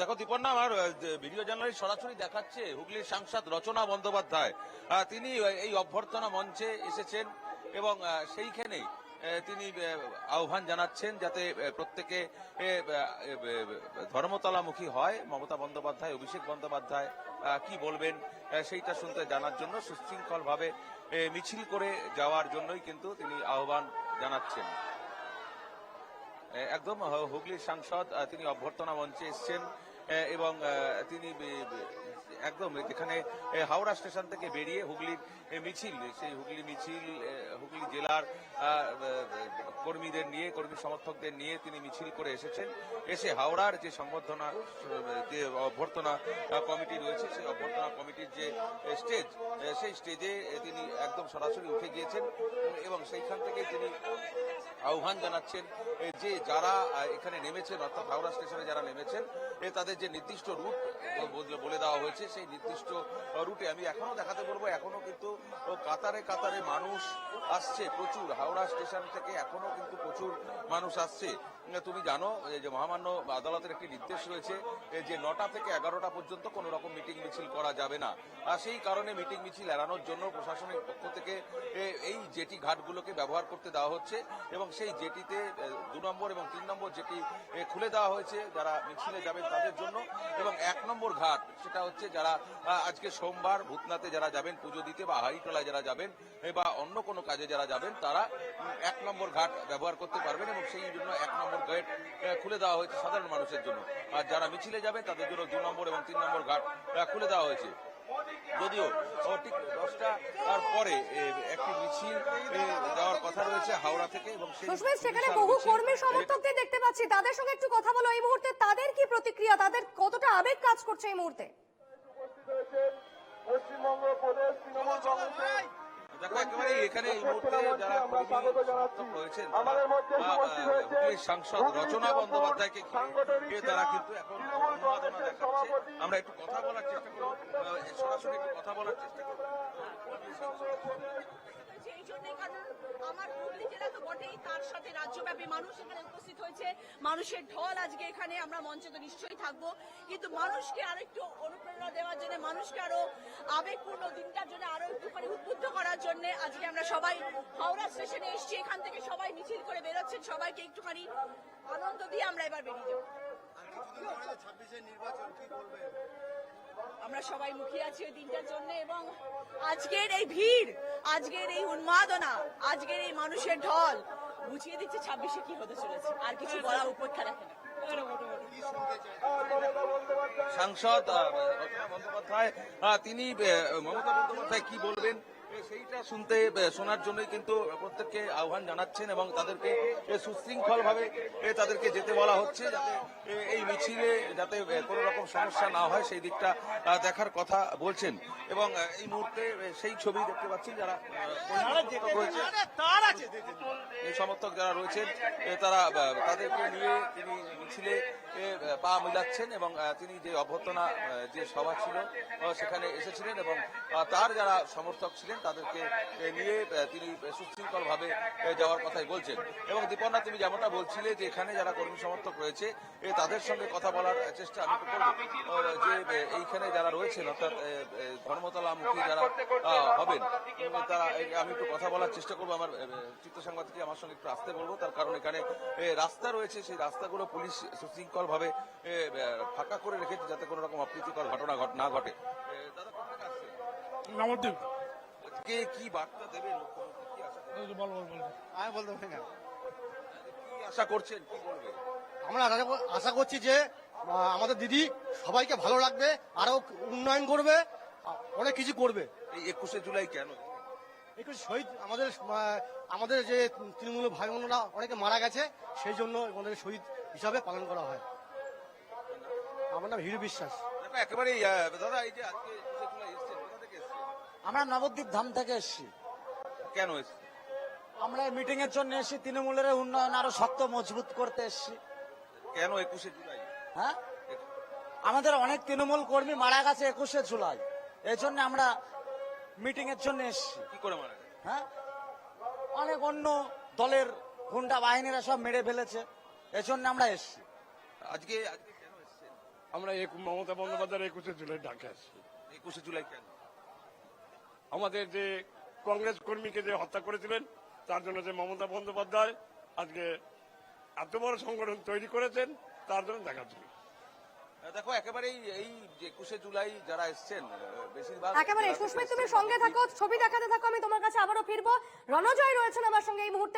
দেখো দীপন্না আমার video journalist সরাসরি দেখাচ্ছে হুগলির সাংসদ রচনা বন্দ্যোপাধ্যায়। তিনি এই অভ্যর্থনা মঞ্চে এসেছেন এবং সেইখানেই তিনি আহ্বান জানাচ্ছেন যাতে প্রত্যেকে ধর্মতলামুখী হয়। মমতা বন্দ্যোপাধ্যায়, অভিষেক বন্দ্যোপাধ্যায় কি বলবেন সেইটা শুনতে জানার জন্য সুশৃঙ্খলভাবে মিছিল করে যাওয়ার জন্যই কিন্তু তিনি আহ্বান জানাচ্ছেন। একদম হুগলির সাংসদ তিনি অভ্যর্থনা মঞ্চে এসছেন এবং তিনি একদম যেখানে হাওড়া স্টেশন থেকে বেরিয়ে হুগলির মিছিল, সেই হুগলি মিছিল হুগলি জেলার কর্মীদের নিয়ে, কর্মী সমর্থকদের নিয়ে তিনি মিছিল করে এসেছেন। এসে হাওড়ার যে সংবর্ধনা, যে অভ্যর্থনা কমিটি রয়েছে, সেই অভ্যর্থনা কমিটির যে স্টেজ সেই স্টেজে তিনি একদম সরাসরি উঠে গিয়েছেন, এবং সেইখান থেকে তিনি আহ্বান জানাচ্ছেন যে যারা এখানে নেমেছেন, অর্থাৎ হাওড়া স্টেশনে যারা নেমেছেন তাদের যে নির্দিষ্ট রুট বলে দেওয়া হয়েছে, সেই নির্দিষ্ট রুটে আমি এখনও দেখাতে বলব এখনও কিন্তু কাতারে কাতারে মানুষ আসছে, প্রচুর। হাওড়া স্টেশন থেকে এখনও কিন্তু প্রচুর মানুষ আসছে। তুমি জানো যে মহামান্য আদালতের একটি নির্দেশ রয়েছে যে নটা থেকে এগারোটা পর্যন্ত কোনো রকম মিটিং মিছিল করা যাবে না। আর সেই কারণে মিটিং মিছিল এড়ানোর জন্য প্রশাসনের পক্ষ থেকে এই জেটি ঘাটগুলোকে ব্যবহার করতে দেওয়া হচ্ছে এবং সেই জেটিতে দু নম্বর এবং তিন নম্বর জেটি খুলে দেওয়া হয়েছে। যারা মিছিলে যাবেন তাদের জন্য নম্বর ঘাট, সেটা হচ্ছে যারা আজকে সোমবার ভূতনাথে যারা যাবেন, পুজো দিতে বা হারিটোলায় যারা যাবেন বা অন্য কোনো কাজে যারা যাবেন, তারা এক নম্বর ঘাট ব্যবহার করতে পারবেন এবং সেই জন্য এক নম্বর গেট খুলে দেওয়া হয়েছে সাধারণ মানুষের জন্য। আর যারা মিছিলে যাবে তাদের জন্য দু নম্বর এবং তিন নম্বর ঘাট খুলে দেওয়া হয়েছে। যদিও ঠিক দশটা তার পরে একটি মিছিল যাওয়ার কথা রয়েছে হাওড়া থেকে এবং সেখানে বহু কর্মী সমর্থকদের দেখতে পাচ্ছি। তাদের সঙ্গে একটু কথা বলো। এই মুহূর্তে তাদের কি প্রতিক্রিয়া? তাদের কতটা আবেগ কাজ করছে এই মুহূর্তে? পশ্চিমবঙ্গ প্রদেশ তৃণমূল একেবারে এখানে এই মুহূর্তে যারা রয়েছেন সাংসদ রচনা বন্দ্যোপাধ্যায়কে তারা কিন্তু এখন উন্মাদনা দেখাচ্ছে আমরা একটু কথা বলার চেষ্টা করব। সরাসরি একটু কথা বলার চেষ্টা করব। সেই জন্যই কারণ আমার হুগলি জেলা তো বটেই তার সাথে রাজ্যব্যাপী মানুষ এখানে উপস্থিত হয়েছে। মানুষের ঢল আজকে এখানে আমরা মঞ্চে তো নিশ্চয়ই থাকব। কিন্তু মানুষকে আরেকটু অনুপ্রেরণা দেওয়ার জন্য মানুষকে আরও আবেগপূর্ণ দিনটার জন্য আরও একটুখানি উদ্বুদ্ধ করার জন্য আজকে আমরা সবাই হাওড়া স্টেশনে এসেছি। এখান থেকে সবাই মিছিল করে বেরোচ্ছেন। সবাইকে একটুখানি আনন্দ দিয়ে আমরা এবার বেরিয়ে যাব। আমরা সবাই মুখিয়ে আছি ওই দিনটার জন্য এবং আজকের এই ভিড়, আজকের এই উন্মাদনা, আজকের এই মানুষের ঢল বুঝিয়ে দিচ্ছে ছাব্বিশে কি হতে চলেছে? আর কিছু বলা উপেক্ষা রাখে না। সাংসদ বন্দ্যোপাধ্যায় তিনি মমতা বন্দ্যোপাধ্যায় কি বলবেন? সেইটা শুনতে শোনার জন্যই কিন্তু প্রত্যেককে আহ্বান জানাচ্ছেন এবং তাদেরকে সুশৃঙ্খল ভাবে তাদেরকে যেতে বলা হচ্ছে যাতে এই মিছিলে যাতে কোনো রকম সমস্যা না হয় সেই দিকটা দেখার কথা বলছেন। এবং এই মুহূর্তে সেই ছবি দেখতে পাচ্ছি যারা রয়েছে। এই সমর্থক যারা রয়েছেন তারা তাদেরকে নিয়ে তিনি মিছিলে পা মিলাচ্ছেন এবং তিনি যে অভ্যর্থনা যে সভা ছিল সেখানে এসেছিলেন এবং তার যারা সমর্থক ছিলেন তাদেরকে নিয়ে তিনি সুশৃঙ্খল ভাবে যাওয়ার কথাই বলছেন। এবং দীপন্না তুমি যেমনটা বলছিলে যে এখানে যারা কর্মী সমর্থক রয়েছে তাদের সঙ্গে কথা বলার চেষ্টা আমি করব। যে এইখানে যারা রয়েছেন, অর্থাৎ ধর্মতলামুখী যারা হবেন তারা আমি একটু কথা বলার চেষ্টা করব। আমার চিত্র সাংবাদিক আমার সঙ্গে একটু আসতে বলব। তার কারণ এখানে রাস্তা রয়েছে। সেই রাস্তাগুলো পুলিশ সুশৃঙ্খল ভাবে এ, এ, ফাঁকা করে রেখেছে যাতে কোনো রকম অপ্রীতিকর ঘটনা ঘট- না ঘটে। দাদা নবদ্বীপ। আজকে কি বার্তা দেবেন আশা করছেন? বল বল বল। আমি বলতে পারি না। আশা করছেন? কি বলবে? আমরা আশা করছি যে আমাদের দিদি সবাইকে ভালো লাগবে আরও উন্নয়ন করবে অনেক কিছু করবে। এই একুশে জুলাই কেন? একটু শহীদ আমাদের আমাদের যে তৃণমূল ভাই বোনরা অনেকে মারা গেছে সেই জন্য আমাদের শহীদ হিসাবে পালন করা হয়। আমার নাম হিরু বিশ্বাস। একেবারে দাদা এই যে আজকে আমরা নবদ্বীপ ধাম থেকে এসেছি। কেন এসছেন? আমরা মিটিং এর জন্য এসেছি তৃণমূলের উন্নয়ন আরও শক্ত মজবুত করতে এসেছি। কেন একুশে জুলাই? হ্যাঁ? আমাদের অনেক তৃণমূল কর্মী মারা গেছে একুশে জুলাই। এই জন্য আমরা মিটিং এর জন্য এসেছি। কি করে মারা হ্যাঁ? অনেক অন্য দলের গুন্ডা বাহিনীরা সব মেরে ফেলেছে। এই জন্য আমরা এসেছি। আজকে আমরা এক- মমতা বন্দ্যোপাধ্যায়ের একুশে জুলাই ডাকে আসছি। একুশে জুলাই কেন? আমাদের যে কংগ্রেস কর্মীকে যে হত্যা করেছিলেন তার জন্য যে মমতা বন্দ্যোপাধ্যায় আজকে এত বড় সংগঠন তৈরি করেছেন তার জন্য জন্য। দেখো একেবারেই এই যে একুশে জুলাই যারা এসছেন বেশিরভাগ একেবারে সুস্মিত তুমি সঙ্গে থাকো ছবি দেখাতে থাকো আমি তোমার কাছে আবারও ফিরবো। রণজয় রয়েছেন আমার সঙ্গে এই মুহূর্তে।